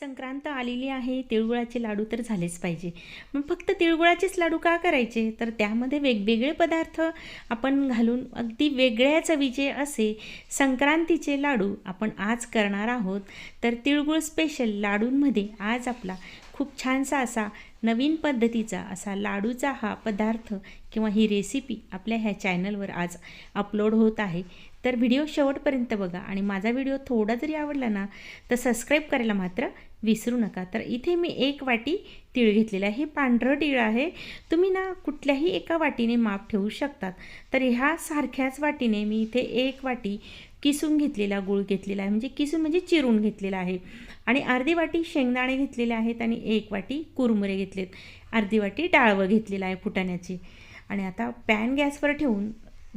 संक्रांत आलेली आहे तिळगुळाचे लाडू तर झालेच पाहिजे. मग फक्त तिळगुळाचेच लाडू का करायचे? तर त्यामध्ये वेगवेगळे पदार्थ आपण घालून अगदी वेगळ्या चवीचे असे संक्रांतीचे लाडू आपण आज करणार आहोत. तर तिळगुळ स्पेशल लाडूंमध्ये आज आपला खूप छानसा असा नवीन पद्धतीचा असा लाडूचा हा पदार्थ किंवा ही रेसिपी आपल्या ह्या चॅनलवर आज अपलोड होत आहे. तर व्हिडिओ शेवटपर्यंत बघा आणि माझा व्हिडिओ थोडा जरी आवडला ना तर सबस्क्राईब करायला मात्र विसरू नका. तर इथे मी एक वाटी तीळ घेतलेलं आहे. हे पांढरं तीळ आहे. तुम्ही ना कुठल्याही एका वाटीने माप ठेवू शकतात. तर ह्या सारख्याच वाटीने मी इथे एक वाटी किसून घेतलेला गूळ घेतलेला आहे. म्हणजे किसून म्हणजे चिरून घेतलेला आहे. आणि अर्धी वाटी शेंगदाणे घेतलेले आहेत आणि एक वाटी कुरमुरे घेतलेत. अर्धी वाटी डाळवं घेतलेलं आहे फुटाण्याची. आणि आता पॅन गॅसवर ठेवून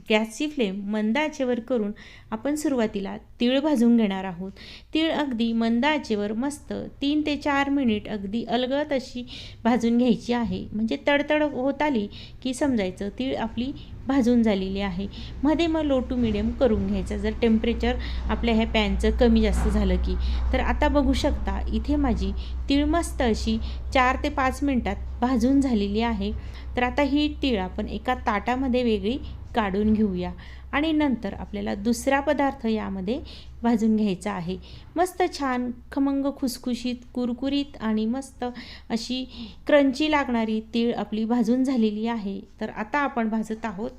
गॅसची फ्लेम मंद आचेवर करून आपण सुरुवातीला तीळ भाजून घेणार आहोत. तीळ अगदी मंद आचेवर मस्त तीन ते चार मिनिट अगदी अलगत अशी भाजून घ्यायची आहे. म्हणजे तडतड होत आली की समजायचं तीळ आपली भाजून झालेली आहे. मध्ये मग लो टू मिडियम करून घ्यायचं. जर टेम्परेचर आपल्या ह्या पॅनचं कमी जास्त झालं की तर आता बघू शकता इथे माझी तीळ मस्त अशी चार ते पाच मिनटात भाजून झालेली आहे. तर आता ही तीळ आपण एका ताटामध्ये वेगळी काढून घेऊया. आणि नंतर आपल्याला दुसरा पदार्थ यामध्ये भाजून घ्यायचा आहे. मस्त छान खमंग खुसखुशीत कुरकुरीत आणि मस्त अशी क्रंची लागणारी तीळ आपली भाजून झालेली आहे. तर आता आपण भाजत आहोत.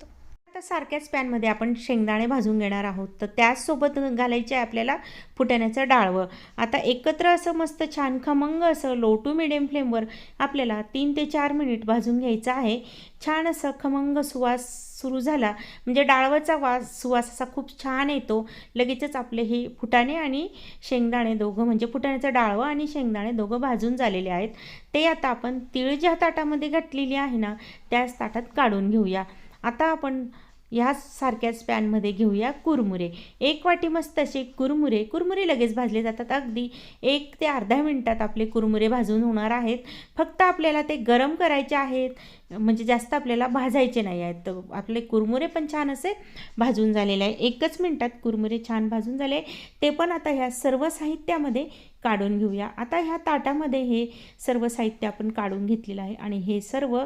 आता सारख्याच पॅनमध्ये आपण शेंगदाणे भाजून घेणार आहोत. तर त्याचसोबत घालायचे आहे आपल्याला फुटाण्याचं डाळवं. आता एकत्र असं मस्त छान खमंग असं लो टू मिडियम फ्लेमवर आपल्याला तीन ते चार मिनिट भाजून घ्यायचं आहे. छान असं खमंग सुवास सुरू झाला. म्हणजे डाळवाचा वास सुवास असा खूप छान येतो. लगेचच आपले हे फुटाणे आणि शेंगदाणे दोघं म्हणजे फुटाण्याचं डाळवं आणि शेंगदाणे दोघं भाजून झालेले आहेत. ते आता आपण तीळ ज्या ताटामध्ये घातलेली आहे ना त्याच ताटात काढून घेऊया. आता आपण ह्यासारख्याच पॅनमध्ये घेऊया कुरमुरे. एक वाटी मस्त असे कुरमुरे. कुरमुरे लगेच भाजले जातात. अगदी एक ते अर्ध्या मिनटात आपले कुरमुरे भाजून होणार आहेत. फक्त आपल्याला ते गरम करायचे आहेत. म्हणजे जास्त आपल्याला भाजायचे नाही आहेत. तर आपले कुरमुरे पण छान असे भाजून झालेले आहे. एकच मिनटात कुरमुरे छान भाजून झाले ते पण आता ह्या सर्व साहित्यामध्ये काढून घेऊया. आता ह्या ताटामध्ये हे सर्व साहित्य आपण काढून घेतलेलं आहे आणि हे सर्व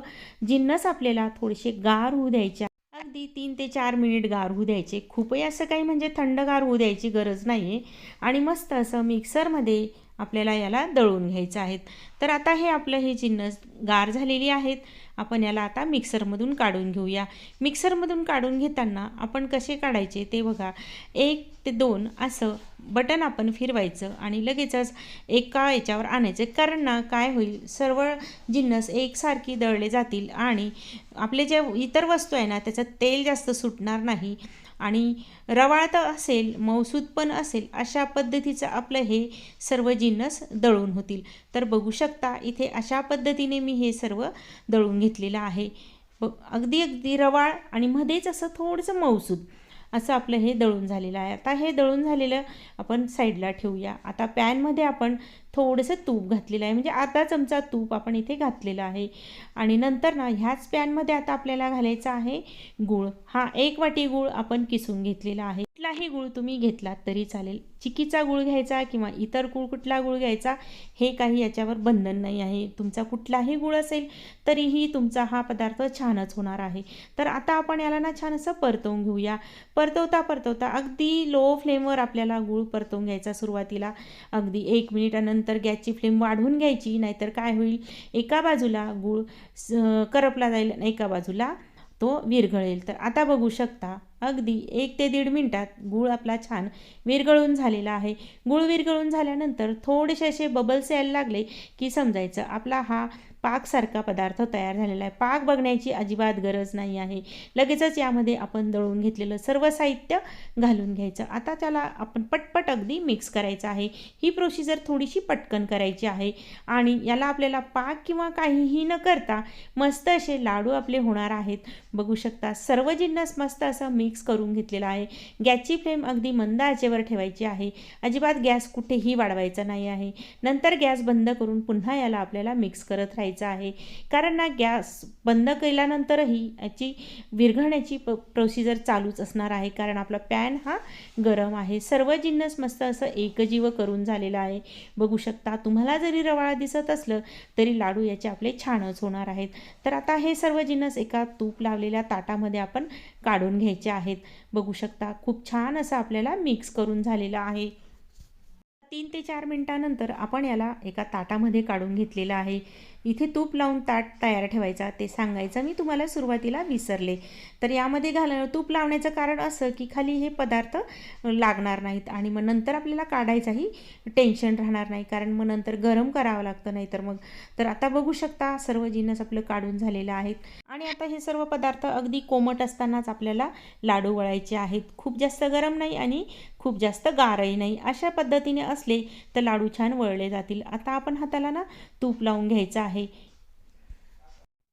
जिन्नस आपल्याला थोडेसे गार होऊ द्यायचे अगदी तीन ते चार मिनिट गार होऊ द्यायचे. खूपही असं काही म्हणजे थंडगार होऊ द्यायची गरज नाही आहे आणि मस्त असं मिक्सरमध्ये आपल्याला याला दळून घ्यायचं आहेत तर आता हे आपलं हे जिन्नस गार झालेली आहेत. आपण याला आता मिक्सरमधून काढून घेऊया. मिक्सरमधून काढून घेताना आपण कसे काढायचे ते बघा. एक ते दोन असं बटन आपण फिरवायचं आणि लगेचच एका याच्यावर आणायचं. कारण ना काय होईल? सर्व जिन्नस एकसारखी दळले जातील आणि आपले जे इतर वस्तू आहे ना त्याचं तेल जास्त सुटणार नाही. आणि रवाळ तर असेल मौसूद पण असेल अशा पद्धतीचं आपलं हे सर्व जिन्नस दळून होतील. तर बघू शकता इथे अशा पद्धतीने मी हे सर्व दळून घेतलेलं आहे. ब अगदी अगदी रवाळ आणि मध्येच असं थोडंसं मौसूद. असं आपलं हे दळून झालेलं आहे. आता हे दळून झालेलं आपण साईडला ठेवूया. आता पॅनमध्ये आपण थोडंसं तूप घातलेलं आहे. म्हणजे अर्धा चमचा तूप आपण इथे घातलेलं आहे. आणि नंतर ना ह्याच पॅनमध्ये आता आपल्याला घालायचा आहे गूळ. हा एक वाटी गूळ आपण किसून घेतलेला आहे. कुठलाही गूळ तुम्ही घेतलात तरी चालेल. चिकीचा गूळ घ्यायचा किंवा इतर गूळ कुठला गूळ घ्यायचा हे काही याच्यावर बंधन नाही आहे. तुमचा कुठलाही गूळ असेल तरीही तुमचा हा पदार्थ छानच होणार आहे. तर आता आपण याला ना छान असं परतवून घेऊया. परतवता परतवता अगदी लो फ्लेमवर आपल्याला गूळ परतवून घ्यायचा सुरुवातीला. अगदी एक मिनिटानंतर गॅसची फ्लेम वाढवून घ्यायची नाहीतर काय होईल? एका बाजूला गूळ करपला जाईल एका बाजूला तो विरघळेल. तर आता बघू शकता अगदी एक ते दीड मिनटात गूळ आपला छान विरघळून झालेला आहे. गूळ विरघळून झाल्यानंतर थोडेसे असे बबल्स यायला लागले की समजायचं. आपला हा पाकसारखा पदार्थ तयार झालेला आहे. पाक बघण्याची अजिबात गरज नाही आहे. लगेचच यामध्ये आपण दळून घेतलेलं सर्व साहित्य घालून घ्यायचं. आता त्याला आपण पटपट अगदी मिक्स करायचं आहे. ही प्रोसिजर थोडीशी पटकन करायची आहे. आणि याला आपल्याला पाक किंवा काहीही न करता मस्त असे लाडू आपले होणार आहेत. बघू शकता सर्व जिन्नस मस्त असं मिक्स करून घेतलेला आहे. गॅसची फ्लेम अगदी मंद आचेवर ठेवायची आहे. अजिबात गॅस कुठेही वाढवायचा नाही आहे. नंतर गॅस बंद करून पुन्हा याला आपल्याला मिक्स करत राहायचं आहे. कारण ना गॅस बंद केल्यानंतरही याची विरघळण्याची प प्रोसिजर चालूच असणार आहे. कारण आपला पॅन हा गरम आहे. सर्व जिन्नस मस्त असं एकजीव करून झालेलं आहे. बघू शकता तुम्हाला जरी रवाळा दिसत असलं तरी लाडू याचे आपले छानच होणार आहेत. तर आता हे सर्व जिन्नस एका तूप लावलेल्या ताटामध्ये आपण काढून घ्यायचे आहेत. बघू शकता खूप छान असं आपल्याला मिक्स करून झालेलं आहे. तीन ते चार मिनटानंतर आपण याला एका ताटामध्ये काढून घेतलेलं आहे. इथे तूप लावून ताट तयार ठेवायचा ते सांगायचं. मी तुम्हाला सुरुवातीला विसरले. तर यामध्ये घाल तूप लावण्याचं कारण असं की खाली हे पदार्थ लागणार नाहीत आणि मग नंतर आपल्याला काढायचाही टेन्शन राहणार नाही. कारण मग नंतर गरम करावं लागतं नाही तर मग. तर आता बघू शकता सर्व जिन्नस आपलं काढून झालेलं आहेत. आणि आता हे सर्व पदार्थ अगदी कोमट असतानाच आपल्याला लाडू वळायचे आहेत. खूप जास्त गरम नाही आणि खूप जास्त गारही नाही. अशा पद्धतीने असले तर लाडू छान वळले जातील. आता आपण हाताला ना तूप लावून घ्यायचं आहे.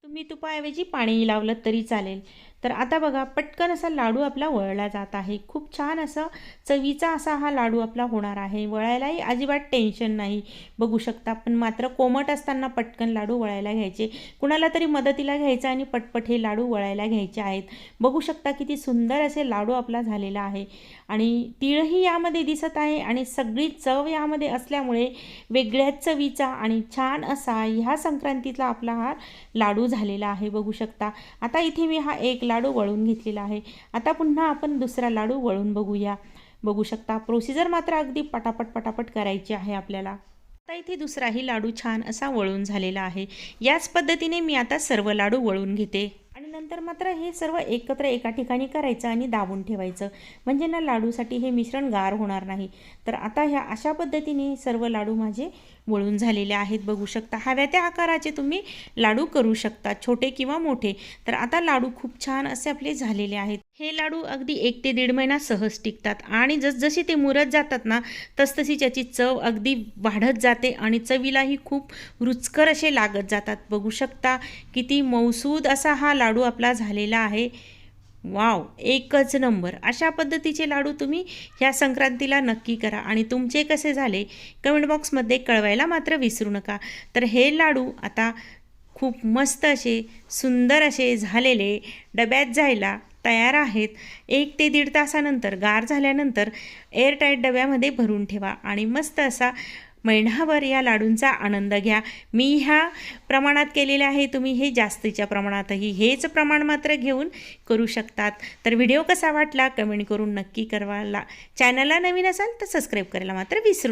तुम्ही तुपाऐवजी पाणी लावलं तरी चालेल. तर आता बघा पटकन असा लाडू आपला वळला जात आहे. खूप छान असं चवीचा असा हा लाडू आपला होणार आहे. वळायलाही अजिबात टेन्शन नाही. बघू शकता पण मात्र कोमट असताना पटकन लाडू वळायला घ्यायचे. कुणाला तरी मदतीला घ्यायचं आणि पटपट हे लाडू वळायला घ्यायचे आहेत. बघू शकता किती सुंदर असे लाडू आपला झालेला आहे. आणि तिळही यामध्ये दिसत आहे आणि सगळी चव यामध्ये असल्यामुळे वेगळ्याच चवीचा आणि छान असा ह्या संक्रांतीतला आपला हा लाडू झालेला आहे. बघू शकता. आता इथे मी हा एक लाडू वळून घेतलेला आहे. आता पुन्हा आपण दुसरा लाडू वळून बघूया. बघू शकता प्रोसिजर मात्र अगदी पटापट पटापट करायची आहे आपल्याला. आता इथे दुसराही लाडू छान असा वळून झालेला आहे. याच पद्धतीने मी आता सर्व लाडू वळून घेते. आणि नंतर मात्र हे सर्व एकत्र एका ठिकाणी करायचं आणि दाबून ठेवायचं. म्हणजे ना लाडूसाठी हे मिश्रण गार होणार नाही. तर आता ह्या अशा पद्धतीने सर्व लाडू माझे वळून झालेले आहेत बघू शकता. हव्या त्या आकाराचे तुम्ही लाडू करू शकता छोटे किंवा मोठे. तर आता लाडू खूप छान असे आपले झालेले आहेत. हे लाडू अगदी एक ते दीड महिना सहज टिकतात आणि जसजशी ते मुरत जातात ना तसतशी त्याची चव अगदी वाढत जाते आणि चवीलाही खूप रुचकर असे लागत जातात. बघू शकता किती मौसूद असा हा लाडू आपला झालेला आहे. वाव एकच नंबर. अशा पद्धतीचे लाडू तुम्ही ह्या संक्रांतीला नक्की करा. आणि तुमचे कसे झाले कमेंट बॉक्समध्ये कळवायला मात्र विसरू नका. तर हे लाडू आता खूप मस्त असे सुंदर असे झालेले डब्यात जायला तयार आहेत. एक ते दीड तासानंतर गार झाल्यानंतर एअरटाईट डब्यामध्ये भरून ठेवा. आणि मस्त असा महिनाभर या लाडूंचा आनंद घ्या. मी ह्या प्रमाणात केलेले आहे तुम्ही हे जास्तीच्या प्रमाणातही हेच प्रमाण मात्र घेऊन करू शकतात. तर व्हिडिओ कसा वाटला कमेंट करून नक्की करवाला चॅनलला नवीन असाल तर सबस्क्राईब करायला मात्र विसरू नका.